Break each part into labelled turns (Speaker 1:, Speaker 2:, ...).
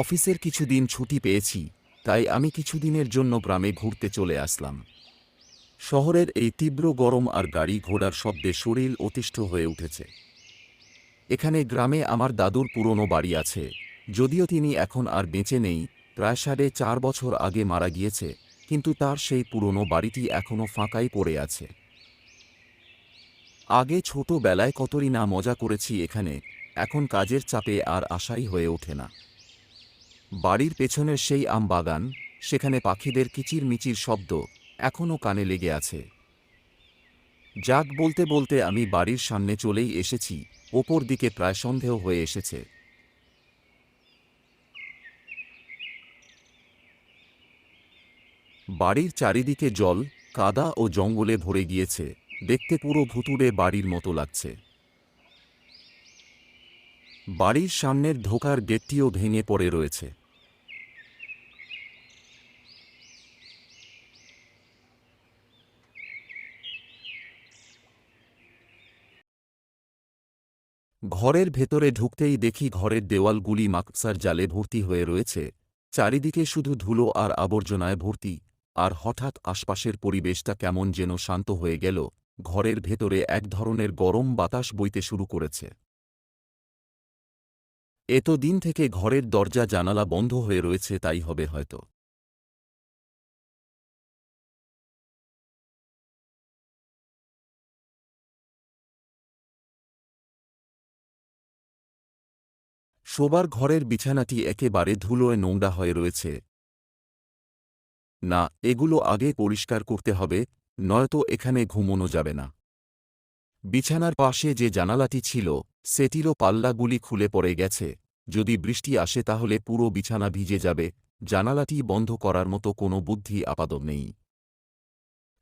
Speaker 1: অফিসের কিছুদিন ছুটি পেয়েছি, তাই আমি কিছুদিনের জন্য গ্রামে ঘুরতে চলে আসলাম। শহরের এই তীব্র গরম আর গাড়ি ঘোড়ার শব্দে শরীর অতিষ্ঠ হয়ে উঠেছে। এখানে গ্রামে আমার দাদুর পুরনো বাড়ি আছে, যদিও তিনি এখন আর বেঁচে নেই, প্রায় সাড়ে চার বছর আগে মারা গিয়েছে, কিন্তু তার সেই পুরনো বাড়িটি এখনও ফাঁকাই পড়ে আছে। আগে ছোটবেলায় কতই না মজা করেছি এখানে, এখন কাজের চাপে আর আশাই হয়ে ওঠে না। বাড়ির পেছনের সেই আম বাগান, সেখানে পাখিদের কিচির মিচির শব্দ এখনও কানে লেগে আছে। যাক বলতে বলতে আমি বাড়ির সামনে চলেই এসেছি, ওপর দিকে প্রায় সন্দেহ হয়ে এসেছে। বাড়ির চারিদিকে জল, কাদা ও জঙ্গলে ভরে গিয়েছে, দেখতে পুরো ভুতুড়ে বাড়ির মতো লাগছে। বাড়ির সামনের ঢোকার গেটটিও ভেঙে পড়ে রয়েছে। ঘরের ভেতরে ঢুকতেই দেখি ঘরের দেওয়ালগুলি মাকসার জালে ভর্তি হয়ে রয়েছে। চারিদিকে শুধু ধুলো আর আবর্জনায় ভর্তি। আর হঠাৎ আশপাশের পরিবেশটা কেমন যেন শান্ত হয়ে গেল। ঘরের ভেতরে এক ধরনের গরম বাতাস বইতে শুরু করেছে। এত দিন থেকে ঘরের দরজা, জানালা বন্ধ হয়ে রয়েছে, তাই হবে হয়তো। শোবার ঘরের বিছানাটি একেবারে ধুলোয় নোংরা হয়ে রয়েছে। না, এগুলো আগে পরিষ্কার করতে হবে, নয়তো এখানে ঘুমোনো যাবে না। বিছানার পাশে যে জানালাটি ছিল, সেটিরও পাল্লাগুলি খুলে পড়ে গেছে। যদি বৃষ্টি আসে তাহলে পুরো বিছানা ভিজে যাবে। জানালাটি বন্ধ করার মতো কোনো বুদ্ধি আপাদ নেই।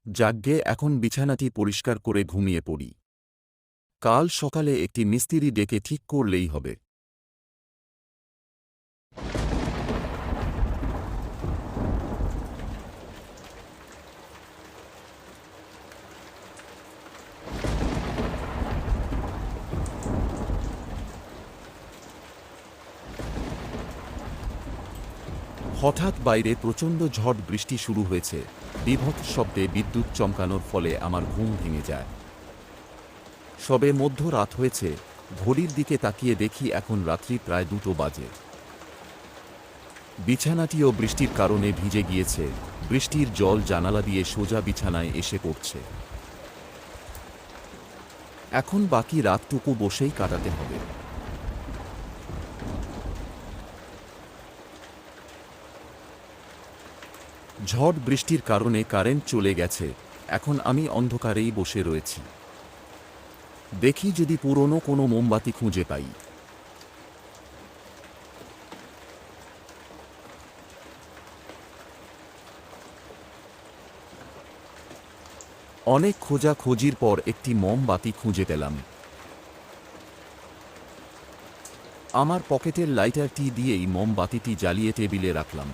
Speaker 1: যাজ্ঞে এখন বিছানাটি পরিষ্কার করে ঘুমিয়ে পড়ি। কাল সকালে একটি মিস্ত্রি ডেকে ঠিক করলেই হবে। হঠাৎ বাইরে প্রচণ্ড ঝড় বৃষ্টি শুরু হয়েছে। বিভৎস শব্দে বিদ্যুৎ চমকানোর ফলে আমার ঘুম ভেঙে যায়। সবে মধ্যরাত হয়েছে। ঘড়ির দিকে তাকিয়ে দেখি এখন রাত্রি প্রায় দুটো বাজে। বিছানাটিও বৃষ্টির কারণে ভিজে গিয়েছে। বৃষ্টির জল জানালা দিয়ে সোজা বিছানায় এসে পড়ছে। এখন বাকি রাতটুকু বসেই কাটাতে হবে। ঝড় বৃষ্টির কারণে কারেন্ট চলে গেছে। এখন আমি অন্ধকারেই বসে রয়েছি। দেখি যদি পুরনো কোনো মোমবাতি খুঁজে পাই। অনেক খোঁজাখুঁজির পর একটি মোমবাতি খুঁজে পেলাম। আমার পকেটের লাইটারটি দিয়েই মোমবাতিটি জ্বালিয়ে টেবিলে রাখলাম।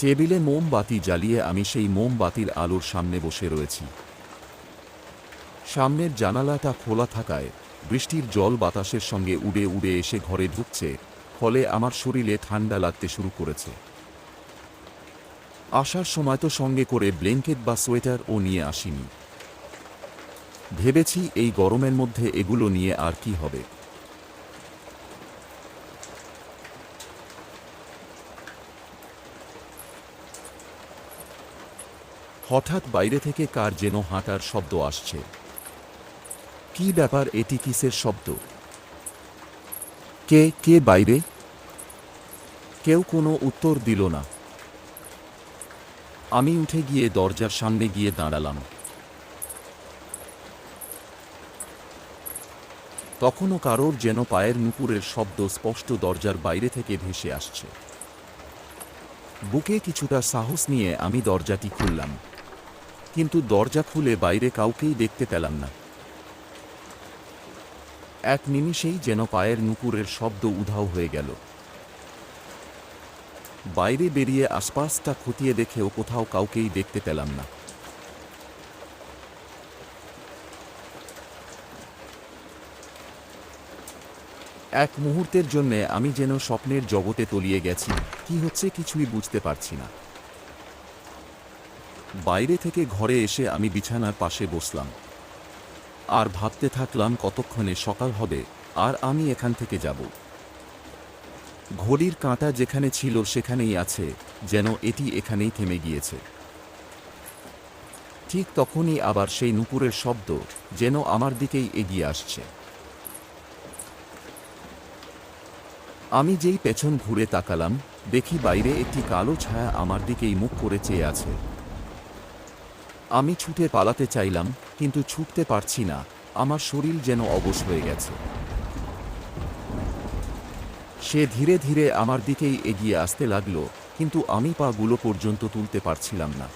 Speaker 1: টেবিলে মোমবাতি জ্বালিয়ে আমি সেই মোমবাতির আলোর সামনে বসে রয়েছি। সামনের জানালাটা খোলা থাকায় বৃষ্টির জল বাতাসের সঙ্গে উড়ে উড়ে এসে ঘরে ঢুকছে, ফলে আমার শরীরে ঠান্ডা লাগতে শুরু করেছে। আসার সময় তো সঙ্গে করে ব্ল্যাঙ্কেট বা সোয়েটার ও নিয়ে আসিনি। ভেবেছি এই গরমের মধ্যে এগুলো নিয়ে আর কি হবে। হঠাৎ বাইরে থেকে কার যেন হাঁটার শব্দ আসছে। কি ব্যাপার এটি কিসের শব্দ? কে কে বাইরে? কেউ কোনো উত্তর দিল না। আমি উঠে গিয়ে দরজার সামনে গিয়ে দাঁড়ালাম। তখনও কারোর যেন পায়ের নুপুরের শব্দ স্পষ্ট দরজার বাইরে থেকে ভেসে আসছে। বুকে কিছুটা সাহস নিয়ে আমি দরজাটি খুললাম। কিন্তু দরজা খুলে বাইরে কাউকেই দেখতে পেলাম না। এক নিমিষেই যেন পায়ের নুপুরের শব্দ উধাও হয়ে গেল। বাইরে বেরিয়ে আশপাশটা খতিয়ে দেখেও কোথাও কাউকেই দেখতে পেলাম না। এক মুহূর্তের জন্যে আমি যেন স্বপ্নের জগতে তলিয়ে গেছি, কি হচ্ছে কিছুই বুঝতে পারছি না। বাইরে থেকে ঘরে এসে আমি বিছানার পাশে বসলাম। আর ভাবতে থাকলাম কতক্ষণে সকাল হবে, আর আমি এখান থেকে যাব। ঘড়ির কাঁটা যেখানে ছিল সেখানেই আছে, যেন এটি এখানেই থেমে গিয়েছে। ঠিক তখনই আবার সেই নুপুরের শব্দ যেন আমার দিকেই এগিয়ে আসছে। আমি যেই পেছন ঘুরে তাকালাম, দেখি বাইরে একটি কালো ছায়া আমার দিকেই মুখ করে চেয়ে আছে। আমি ছুটে পালাতে চাইলাম, কিন্তু ছুটতে পারছি না। আমার শরীর যেন অবশ হয়ে গেছে। সে ধীরে ধীরে আমার দিকেই এগিয়ে আসতে লাগল, কিন্তু আমি পাগুলো পর্যন্ত তুলতে পারছিলাম না।